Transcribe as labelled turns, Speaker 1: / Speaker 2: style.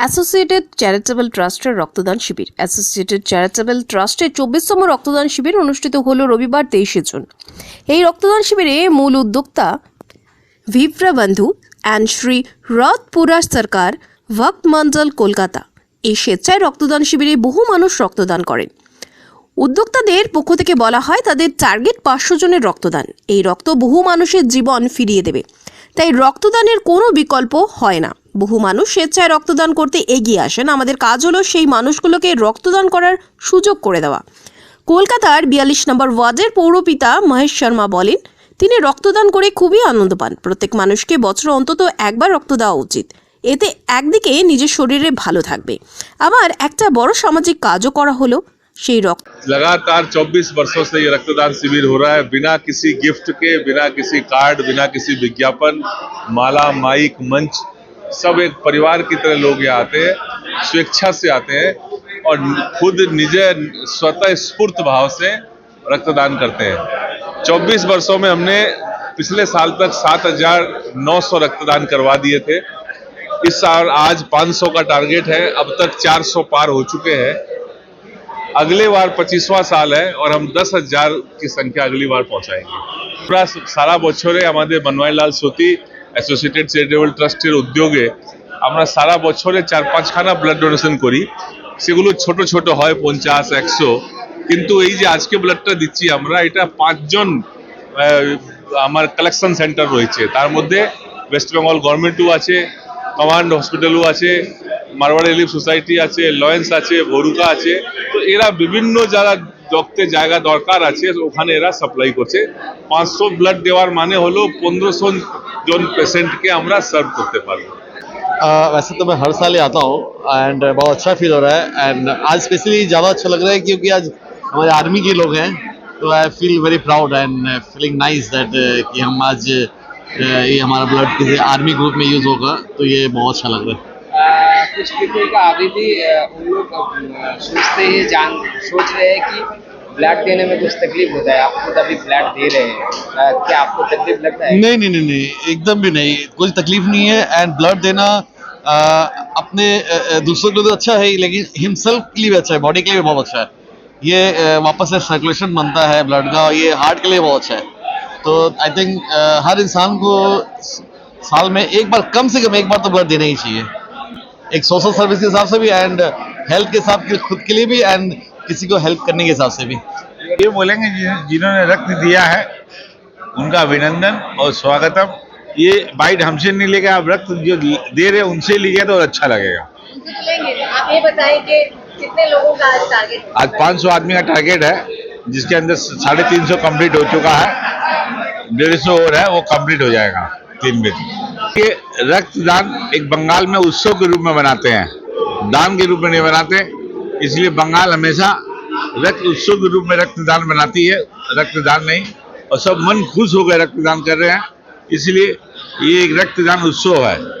Speaker 1: Associated charitable ট্রাস্টের রক্তদান শিবির। Associated charitable ট্রাস্টের চব্বিশতম রক্তদান শিবির অনুষ্ঠিত হল রবিবার তেইশে জুন। এই রক্তদান শিবিরে মূল উদ্যোক্তা ভিপ্রা বন্ধু অ্যান্ড শ্রী রথপুরা সরকার ভক্ত মন্ডল কলকাতা এই স্বেচ্ছায় রক্তদান শিবিরে বহু মানুষ রক্তদান করেন। উদ্যোক্তাদের পক্ষ থেকে বলা হয়, তাদের টার্গেট পাঁচশো জনের রক্তদান। এই রক্ত বহু মানুষের জীবন ফিরিয়ে দেবে। তাই রক্তদানের কোনো বিকল্প হয় না। বহু মানুষ স্বেচ্ছায় রক্তদান করতে এগিয়ে আসেন আমাদের কাজ হলো সেই মানুষগুলোকে রক্তদান করার সুযোগ করে দেওয়া কলকাতার বিয়াল্লিশ নম্বর ওয়ার্ডের পৌরপিতা মহেশ শর্মা বলেন তিনি রক্তদান করে খুবই আনন্দ পান প্রত্যেক মানুষকে বছর অন্তত একবার রক্ত দেওয়া উচিত এতে একদিকে নিজের শরীরে ভালো থাকবে আবার একটা বড় সামাজিক কাজও করা হলো সেই রক্ত
Speaker 2: लगातार 24 वर्षों से ये रक्तदान शिविर हो रहा है बिना किसी गिफ्ट के बिना किसी कार्ड बिना किसी विज्ञापन माला माइक मंच सब एक परिवार की तरह लोग यहाँ आते हैं स्वेच्छा से आते हैं और खुद निजय स्वतः स्फूर्त भाव से रक्तदान करते हैं। 24 वर्षों में हमने पिछले साल तक 7,900 रक्तदान करवा दिए थे। इस साल आज 500 का टारगेट है अब तक 400 पार हो चुके हैं। अगले बार पच्चीसवां साल है और हम दस हज़ार की संख्या अगली बार पहुंचाएँगे। पूरा सारा बच्चों हमारे बनवाई लाल सोती অ্যাসোসিয়েটেড চ্যারিটেবল ট্রাস্টের উদ্যোগে আমরা সারা বছরে চার পাঁচখানা ব্লাড ডোনেশন করি। সেগুলো ছোট ছোট হয়, পঞ্চাশ, একশো। কিন্তু এই যে আজকে ব্লাডটা দিচ্ছি আমরা, এটা পাঁচজন আমার কালেকশন সেন্টার রয়েছে। তার মধ্যে ওয়েস্ট বেঙ্গল গভর্নমেন্টও আছে কমান্ড হসপিটালও আছে মারওয়াড়ি রিলিফ সোসাইটি আছে লয়েন্স আছে ভরুকা আছে। তো এরা বিভিন্ন যারা রক্তের জায়গা দরকার আছে ওখানে এরা সাপ্লাই করছে পাঁচশো ব্লাড দেওয়ার মানে হলো পনেরোশো জন পেশেন্টকে আমরা সার্ভ করতে পারবো
Speaker 3: अ, वैसे तो मैं हर साल ही आता हूँ एंड बहुत अच्छा फील हो रहा है एंड आज स्पेशली ज़्यादा अच्छा लग रहा है क्योंकि आज हमारे आर्मी के लोग हैं तो I feel very proud and feeling nice that कि हम आज अ, ये हमारा ब्लड किसी आर्मी ग्रुप में यूज़ होगा तो ये बहुत अच्छा लग रहा है
Speaker 4: आ, कुछ पीपल का अभी भी आ, उन लोग आ, सोचते हैं जान सोच रहे हैं कि ब्लड देने में कुछ तकलीफ़ होता है? आप खुद अभी ब्लड दे रहे हैं। क्या आपको तकलीफ़ लगता है?
Speaker 3: नहीं नहीं नहीं नहीं एकदम भी नहीं। कोई तकलीफ़ नहीं है एंड ब्लड देना अ, अपने दूसरों के लिए तो अच्छा है ही, लेकिन हिमसेल्फ के लिए भी अच्छा है बॉडी के लिए भी बहुत अच्छा है। ये वापस से सर्कुलेशन बनता है ब्लड का ये हार्ट के लिए बहुत अच्छा है। तो आई थिंक हर इंसान को साल में एक बार कम से कम एक बार तो ब्लड देना ही चाहिए। एक सोशल सर्विस के हिसाब से भी एंड हेल्थ के हिसाब के खुद के लिए भी एंड किसी को हेल्प करने के हिसाब से भी।
Speaker 5: ये बोलेंगे जिन्होंने रक्त दिया है उनका अभिनंदन और स्वागतम। ये बाइट हमसे नहीं लेगा आप रक्त जो दे रहे हैं उनसे लीजिए तो अच्छा लगेगा।
Speaker 6: तो लेंगे आप ये बताएँ कि कितने लोगों का आज टारगेट
Speaker 5: आज 500 आदमी का टारगेट है जिसके अंदर साढ़े तीन सौ कंप्लीट हो चुका है डेढ़ सौ और है वो कंप्लीट हो जाएगा तीन बजे। ये रक्तदान एक बंगाल में उत्सव के रूप में बनाते हैं। दान के रूप में नहीं बनाते इसलिए बंगाल हमेशा रक्त उत्सव के रूप में रक्तदान बनाती है, रक्तदान नहीं, और सब मन खुश हो गए रक्तदान कर रहे हैं। इसलिए ये एक रक्तदान उत्सव है।